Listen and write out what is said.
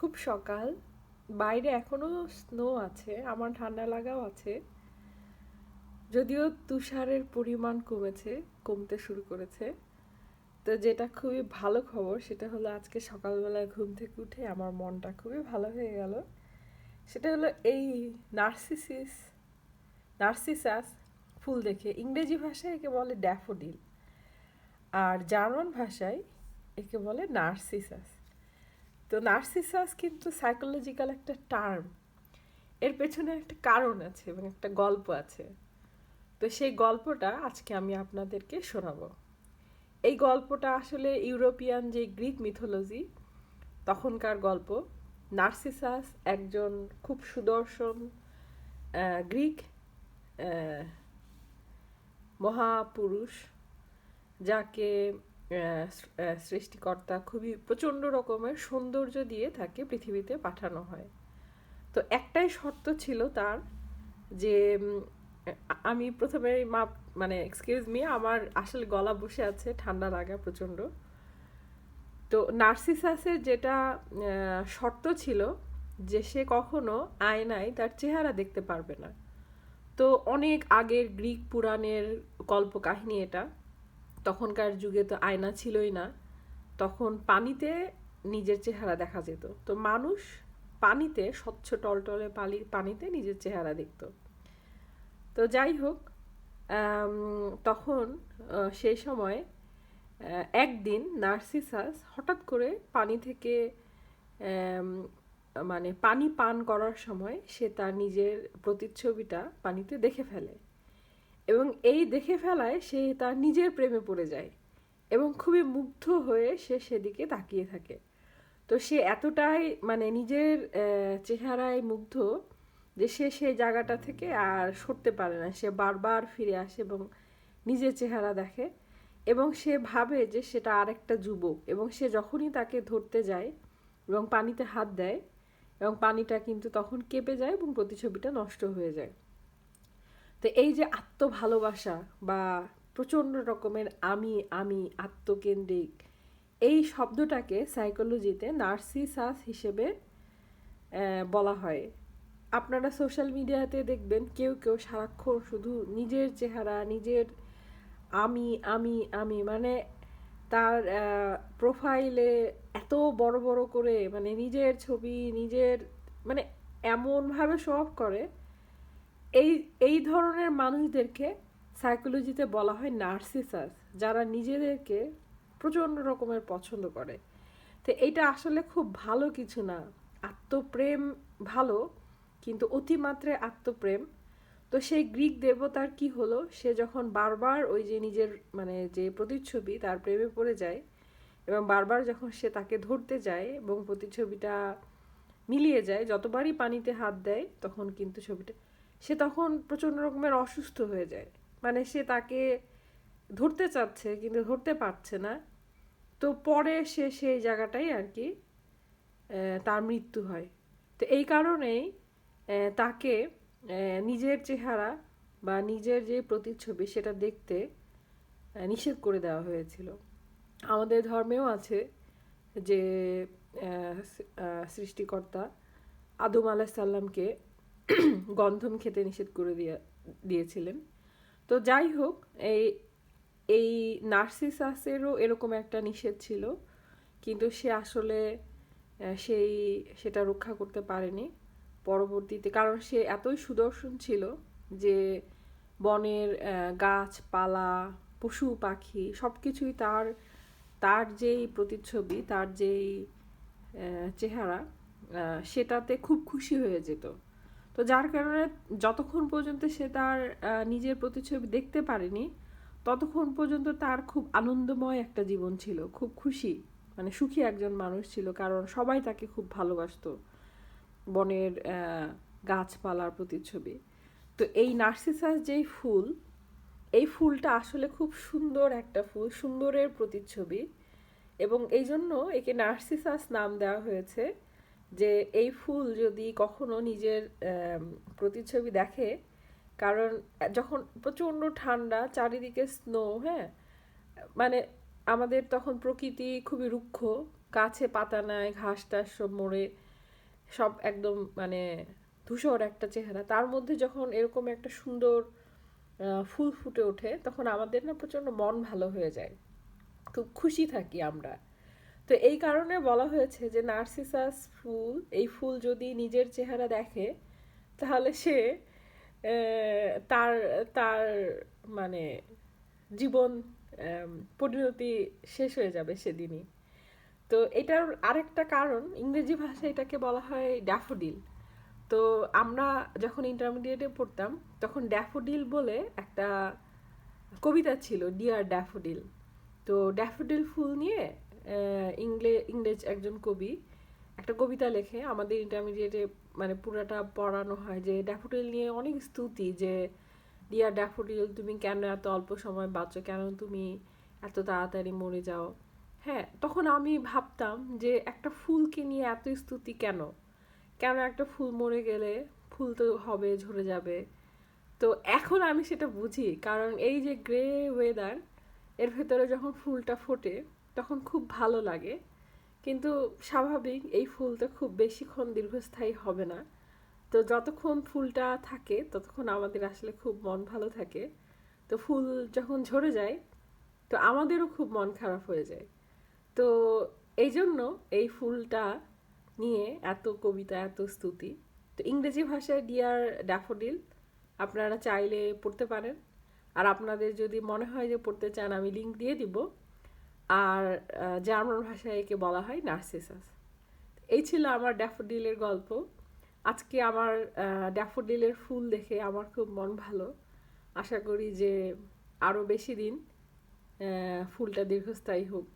খুব সকাল। বাইরে এখনও স্নো আছে, আমার ঠান্ডা লাগাও আছে। যদিও তুষারের পরিমাণ কমেছে, কমতে শুরু করেছে। তো যেটা খুবই ভালো খবর, সেটা হলো আজকে সকালবেলা ঘুম থেকে উঠে আমার মনটা খুবই ভালো হয়ে গেল। সেটা হলো এই নার্সিসিস, নার্সিসাস ফুল দেখে। ইংরেজি ভাষায় একে বলে ড্যাফোডিল, আর জার্মান ভাষায় একে বলে নার্সিসাস। তো নার্সিসাস কিন্তু সাইকোলজিক্যাল একটা টার্ম এর পেছনে একটা কারণ আছে এবং একটা গল্প আছে। তো সেই গল্পটা আজকে আমি আপনাদেরকে শোনাবো। এই গল্পটা আসলে ইউরোপিয়ান যে গ্রিক মিথোলজি তখনকার গল্প। নার্সিসাস একজন খুব সুদর্শন গ্রিক মহাপুরুষ, যাকে সৃষ্টিকর্তা খুবই প্রচণ্ড রকমের সৌন্দর্য দিয়ে তাকে পৃথিবীতে পাঠানো হয়। তো একটাই শর্ত ছিল তার যে আমি প্রথমে মা মানে এক্সকিউজ মি আমার আসলে গলা বসে আছে, ঠান্ডা লাগা প্রচণ্ড। তো নার্সিসাসের যেটা শর্ত ছিল যে সে কখনো আয়নায় তার চেহারা দেখতে পারবে না। তো অনেক আগের গ্রিক পুরাণের কল্পকাহিনী এটা। তখনকার যুগে তো আয়না ছিলই না, তখন পানিতে নিজের চেহারা দেখা যেত। তো মানুষ পানিতে, স্বচ্ছ টলটলে পালি, পানিতে নিজের চেহারা দেখত। তো যাই হোক তখন সেই সময় একদিন নার্সিসাস হঠাৎ করে পানি থেকে মানে পানি পান করার সময় সে তার নিজের প্রতিচ্ছবিটা পানিতে দেখে ফেলে। এবং এই দেখে ফেলায় সে তার নিজের প্রেমে পড়ে যায় এবং খুবই মুগ্ধ হয়ে সে সেদিকে তাকিয়ে থাকে। তো সে এতটাই মানে নিজের চেহারায় মুগ্ধ যে সে সেই জায়গাটা থেকে আর সরতে পারে না। সে বারবার ফিরে আসে এবং নিজের চেহারা দেখে এবং সে ভাবে যে সেটা আরেকটা যুবক এবং সে যখনই তাকে ধরতে যায় এবং পানিতে হাত দেয় এবং পানিটা কিন্তু তখন কেঁপে যায় এবং প্রতিছবিটা নষ্ট হয়ে যায়। তো এই যে আত্ম ভালোবাসা বা প্রচণ্ড রকমের আমি আমি, আত্মকেন্দ্রিক, এই শব্দটাকে সাইকোলজিতে নার্সিসাস হিসেবে বলা হয়। আপনারা সোশ্যাল মিডিয়াতে দেখবেন কেউ কেউ সারাক্ষণ শুধু নিজের চেহারা, নিজের আমি আমি আমি মানে তার প্রোফাইলে এত বড় বড় করে মানে নিজের ছবি, নিজের মানে এমনভাবে শো অফ করে এই এই ধরনের মানুষদেরকে সাইকোলজিতে বলা হয় নার্সিসাস যারা নিজেদেরকে প্রচণ্ড রকমের পছন্দ করে। তো এইটা আসলে খুব ভালো কিছু না। আত্মপ্রেম ভালো, কিন্তু অতিমাত্রায় আত্মপ্রেম। তো সেই গ্রিক দেবতার কি হলো? সে যখন বারবার ওই যে নিজের মানে যে প্রতিচ্ছবি, তার প্রেমে পড়ে যায় এবং বারবার যখন সে তাকে ধরতে যায় এবং প্রতিচ্ছবিটা মিলিয়ে যায়, যতবারই পানিতে হাত দেয়, তখন কিন্তু ছবিটা সে তখন প্রচণ্ড রকমের অসুস্থ হয়ে যায়। মানে সে তাকে ধরতে চাচ্ছে, কিন্তু ধরতে পারছে না। তো পরে সে সেই জায়গাটাই আর কি তার মৃত্যু হয়। তো এই কারণেই তাকে নিজের চেহারা বা নিজের যে প্রতিচ্ছবি সেটা দেখতে নিষেধ করে দেওয়া হয়েছিল। আমাদের ধর্মেও আছে যে সৃষ্টিকর্তা আদম আলাহিসাল্লামকে গন্ধম খেতে নিষেধ করে দিয়ে, দিয়েছিলেন। তো যাই হোক, এই এই নার্সিসাসেরও এরকম একটা নিষেধ ছিল, কিন্তু সে আসলে সেই, সেটা রক্ষা করতে পারেনি পরবর্তীতে। কারণ সে এতই সুদর্শন ছিল যে বনের গাছপালা, পশু পাখি সব কিছুই তার তার যেই প্রতিচ্ছবি, তার যেই চেহারা সেটাতে খুব খুশি হয়ে যেত। তো যার কারণে যতক্ষণ পর্যন্ত সে তার নিজের প্রতিচ্ছবি দেখতে পারেনি, ততক্ষণ পর্যন্ত তার খুব আনন্দময় একটা জীবন ছিল, খুব খুশি মানে সুখী একজন মানুষ ছিল, কারণ সবাই তাকে খুব ভালোবাসত বনের গাছপালার প্রতিচ্ছবি। তো এই নার্সিসাস যেই ফুল, এই ফুলটা আসলে খুব সুন্দর একটা ফুল, সুন্দরের প্রতিচ্ছবি এবং এই জন্য একে নার্সিসাস নাম দেওয়া হয়েছে। যে এই ফুল যদি কখনো নিজের প্রতিচ্ছবি দেখে, কারণ, যখন প্রচণ্ড ঠান্ডা, চারিদিকে স্নো হ্যাঁ মানে আমাদের তখন প্রকৃতি খুবই রুক্ষ গাছে পাতা নাই, ঘাস টাস সব মরে, সব একদম মানে ধূসর একটা চেহারা। তার মধ্যে যখন এরকম একটা সুন্দর ফুল ফুটে ওঠে, তখন আমাদের না প্রচণ্ড মন ভালো হয়ে যায়। খুব খুশি থাকি আমরা। তো এই কারণে বলা হয়েছে যে নার্সিসাস ফুল, এই ফুল যদি নিজের চেহারা দেখে, তাহলে সে তার তার মানে জীবন পরিণতি শেষ হয়ে যাবে সেদিনই। তো এটার আরেকটা কারণ, ইংরেজি ভাষায় এটাকে বলা হয় ড্যাফোডিল। তো আমরা যখন ইন্টারমিডিয়েটে পড়তাম, তখন ড্যাফোডিল বলে একটা কবিতা ছিল ডিয়ার ড্যাফোডিল। তো ড্যাফোডিল ফুল নিয়ে ইংরেজ একজন কবি। একটা কবিতা লেখে, আমাদের ইন্টারমিডিয়েটে মানে পুরাটা পড়ানো হয় যে ড্যাফোডিল নিয়ে অনেক স্তুতি যে ডিয়ার ড্যাফোডিল তুমি কেন এত অল্প সময় বাঁচো? কেন তুমি এত তাড়াতাড়ি মরে যাও? হ্যাঁ তখন আমি ভাবতাম যে, একটা ফুলকে নিয়ে এত স্তুতি কেন? কেন একটা ফুল মরে গেলে ফুল তো হবে, ঝরে যাবে? তো এখন আমি সেটা বুঝি, কারণ এই যে গ্রে ওয়েদার এর ভেতরে যখন ফুলটা ফোটে তখন খুব ভালো লাগে। কিন্তু স্বাভাবিক এই ফুল তো খুব বেশিক্ষণ দীর্ঘস্থায়ী হবে না। তো যতক্ষণ ফুলটা থাকে, ততক্ষণ আমাদের আসলে খুব মন ভালো থাকে। তো ফুল যখন ঝরে যায়, তো আমাদেরও খুব মন খারাপ হয়ে যায়। তো এই জন্য এই ফুলটা নিয়ে এত কবিতা, এত স্তুতি। তো ইংরেজি ভাষায় ডিয়ার ড্যাফোডিল আপনারা চাইলে পড়তে পারেন। আর আপনাদের যদি মনে হয় যে পড়তে চান, আমি লিঙ্ক দিয়ে দিব। আর জার্মান ভাষায় একে বলা হয় নার্সিসাস। এই ছিল আমার ড্যাফোডিলের গল্প। আজকে আমার ড্যাফোডিলের ফুল দেখে আমার খুব মন ভালো। আশা করি যে আরও বেশি দিন ফুলটা দীর্ঘস্থায়ী হোক।